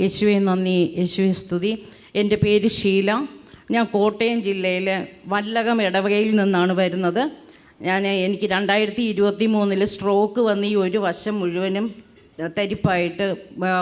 യേശുവെ നന്ദി. യേശുവെ സ്തുതി. എന്റെ പേര് ഷീല. ഞാൻ കോട്ടയം ജില്ലയിലെ വല്ലകം ഇടവകയിൽ നിന്നാണ് വരുന്നത്. ഞാൻ എനിക്ക് രണ്ടായിരത്തി ഇരുപത്തി മൂന്നിൽ സ്ട്രോക്ക് വന്ന് ഈ ഒരു വശം മുഴുവനും തരിപ്പായിട്ട്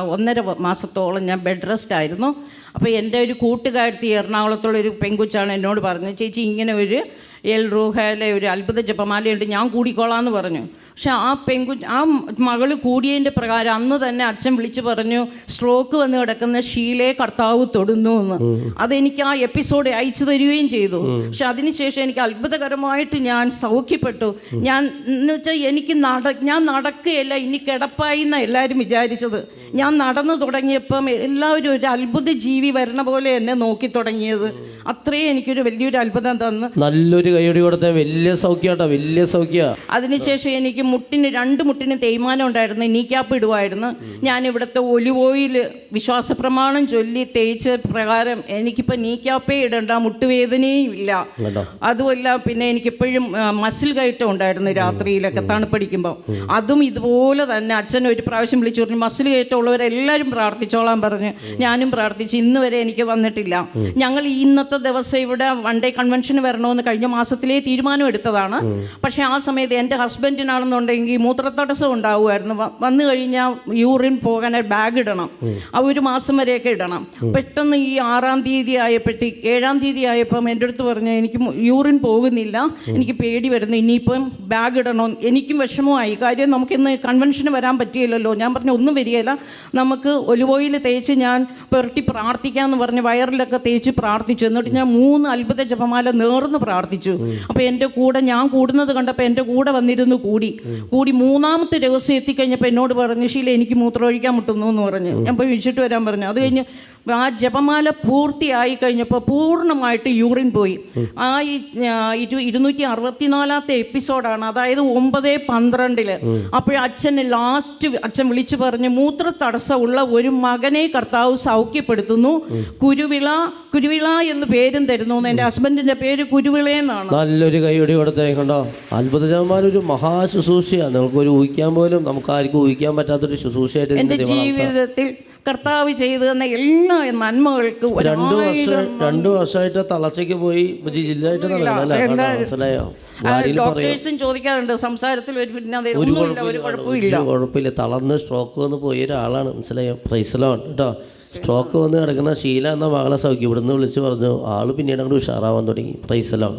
ഒന്നര മാസത്തോളം ഞാൻ ബെഡ് റെസ്റ്റ് ആയിരുന്നു. അപ്പോൾ എന്റെ ഒരു കൂട്ടുകാരത്തി എറണാകുളത്തുള്ള ഒരു പെങ്കുച്ചാണ് എന്നോട് പറഞ്ഞു ചേച്ചി ഇങ്ങനെ ഒരു എൽ റൂഹയിലെ ഒരു അത്ഭുത ജപമാലയുണ്ട് ഞാൻ കൂടിക്കോളാം എന്ന് പറഞ്ഞു. പക്ഷെ ആ പെങ്കു ആ മകൾ കൂടിയതിന്റെ പ്രകാരം അന്ന് തന്നെ അച്ഛൻ വിളിച്ചു പറഞ്ഞു സ്ട്രോക്ക് വന്ന് കിടക്കുന്ന ഷീലെ കർത്താവ് തൊടുന്നു എന്ന്. അതെനിക്ക് ആ എപ്പിസോഡ് അയച്ചു തരികയും ചെയ്തു. പക്ഷെ അതിനുശേഷം എനിക്ക് അത്ഭുതകരമായിട്ട് ഞാൻ സൗഖ്യപ്പെട്ടു. ഞാൻ എന്ന് വെച്ചാൽ എനിക്ക് നട ഞാൻ നടക്കുകയല്ല ഇനി കിടപ്പായി എന്നാണ് എല്ലാവരും വിചാരിച്ചത്. ഞാൻ നടന്നു തുടങ്ങിയപ്പം എല്ലാവരും ഒരു അത്ഭുത ജീവി വരണ പോലെ എന്നെ നോക്കി തുടങ്ങിയത്. അത്രയും എനിക്കൊരു വലിയൊരു അത്ഭുതം തന്നു. നല്ലൊരു കൈയടി കൊടുത്ത. വലിയ സൗഖ്യാട്ടോ വലിയ സൗഖ്യ. അതിനുശേഷം എനിക്ക് മുട്ടിന് രണ്ട് മുട്ടിന് തേയ്മാനം ഉണ്ടായിരുന്നു നീക്കാപ്പ് ഇടുമായിരുന്നു ഞാൻ ഇവിടുത്തെ ഒലിവ് ഓയിൽ വിശ്വാസ പ്രമാണം ചൊല്ലി തേച്ച് പ്രകാരം എനിക്കിപ്പോൾ നീക്കാപ്പേ ഇടണ്ട മുട്ടുവേദനയും ഇല്ല. അതുമല്ല പിന്നെ എനിക്കിപ്പോഴും മസിൽ കയറ്റം ഉണ്ടായിരുന്നു രാത്രിയിലൊക്കെ തണുപ്പടിക്കുമ്പോൾ അതും ഇതുപോലെ തന്നെ അച്ഛൻ ഒരു പ്രാവശ്യം വിളിച്ചു പറഞ്ഞു മസിൽ കയറ്റമുള്ളവരെല്ലാവരും പ്രാർത്ഥിച്ചോളാൻ പറഞ്ഞ്. ഞാനും പ്രാർത്ഥിച്ചു ഇന്ന് വരെ എനിക്ക് വന്നിട്ടില്ല. ഞങ്ങൾ ഇന്നത്തെ ദിവസം ഇവിടെ വൺ ഡേ കൺവെൻഷന് വരണമെന്ന് കഴിഞ്ഞ മാസത്തിലേ തീരുമാനം എടുത്തതാണ്. പക്ഷേ ആ സമയത്ത് എന്റെ ഹസ്ബൻഡിനാണെന്നുണ്ടെങ്കിൽ മൂത്രത്തടസ്സം ഉണ്ടാവുമായിരുന്നു. വന്നു കഴിഞ്ഞാൽ യൂറിൻ പോകാൻ ബാഗ് ഇടണം. ആ ഒരു മാസം വരെയൊക്കെ ഇടണം. പെട്ടെന്ന് ഈ ആറാം തീയതി ആയപ്പോഴത്തേക്ക് ഏഴാം തീയതി ആയപ്പം എന്റെ അടുത്ത് പറഞ്ഞു എനിക്ക് യൂറിൻ പോകുന്നില്ല. എനിക്ക് പേടി വരുന്നു. ഇനിയിപ്പം ബാഗ് ഇടണം. എനിക്കും വിഷമമായി. കാര്യം നമുക്കിന്ന് കൺവെൻഷന് വരാൻ പറ്റിയില്ലല്ലോ. ഞാൻ പറഞ്ഞു ഒന്നും വരികയില്ല. നമുക്ക് ഒലിവോയിൽ തേച്ച് ഞാൻ പുരട്ടി പ്രാർത്ഥിക്കാമെന്ന് പറഞ്ഞ് വയറിലൊക്കെ തേച്ച് പ്രാർത്ഥിച്ചു. എന്നിട്ട് ഞാൻ മൂന്ന് അത്ഭുത ജപമാല നേർന്ന് പ്രാർത്ഥിച്ചു. അപ്പോൾ എന്റെ കൂടെ ഞാൻ കൂടുന്നത് കണ്ടപ്പോൾ എന്റെ കൂടെ വന്നിരുന്നു കൂടി. കൂടി മൂന്നാമത്തെ രഹസ്യം എത്തിക്കഴിഞ്ഞപ്പോൾ എന്നോട് പറഞ്ഞു ശീല എനിക്ക് മൂത്രമൊഴിക്കാൻ മുട്ടുന്നു എന്ന് പറഞ്ഞു. ഞാൻ പോയി വിളിച്ചിട്ട് വരാൻ പറഞ്ഞു. അത് കഴിഞ്ഞ് ആ ജപമാല പൂർത്തിയായി കഴിഞ്ഞപ്പോൾ പൂർണമായിട്ട് യൂറിൻ പോയി. ആ ഇരു ഇരുന്നൂറ്റി അറുപത്തിനാലാമത്തെ എപ്പിസോഡാണ്. അതായത് ഒമ്പത് പന്ത്രണ്ടിൽ. അപ്പോൾ അച്ഛന് ലാസ്റ്റ് അച്ഛൻ വിളിച്ചു പറഞ്ഞ് മൂത്ര തടസ്സമുള്ള ഒരു മകനെ കർത്താവ് സൗഖ്യപ്പെടുത്തുന്നു. കുരുവിള കുരുവിള എന്ന് പേരും തരുന്നു എന്റെ ഹസ്ബൻഡിന്റെ പേര് കുരുവിള എന്നാണ്. നല്ലൊരു കൈയൊടി കൊടുത്തേക്കണ്ടോ അത്ഭുതജന്മാർ ഒരു മഹാശുശ്രൂഷയാണ് നിങ്ങൾക്ക് ഒരു ഊഹിക്കാൻ പോലും നമുക്ക് ആർക്കും ഊഹിക്കാൻ പറ്റാത്തൊരു ശുശ്രൂഷയായിട്ട് എന്റെ ജീവിതത്തിൽ കർത്താവ് ചെയ്തു തന്ന എല്ലാ നന്മകൾക്ക് രണ്ടു വർഷം രണ്ടു വർഷമായിട്ട് തളർച്ചയ്ക്ക് പോയി ജില്ലയായിട്ട്? മനസ്സിലായോ? ഡോക്ടേഴ്സും ചോദിക്കാറുണ്ട് സംസാരത്തിൽ ഒരു പിന്നെ ഒരു കുഴപ്പമില്ല കുഴപ്പമില്ല തളർന്ന് സ്ട്രോക്ക് വന്ന് പോയ ഒരാളാണ് മനസ്സിലായോ? പ്രൈസലോൺ കേട്ടോ. സ്ട്രോക്ക് വന്ന് കിടക്കുന്ന ശീല എന്ന മകളെ സൗഖ്യം ഇവിടുന്ന് വിളിച്ച് പറഞ്ഞു. ആൾ പിന്നീട് അങ്ങോട്ട് ഉഷാറാവാൻ തുടങ്ങി. പ്രൈസലോൺ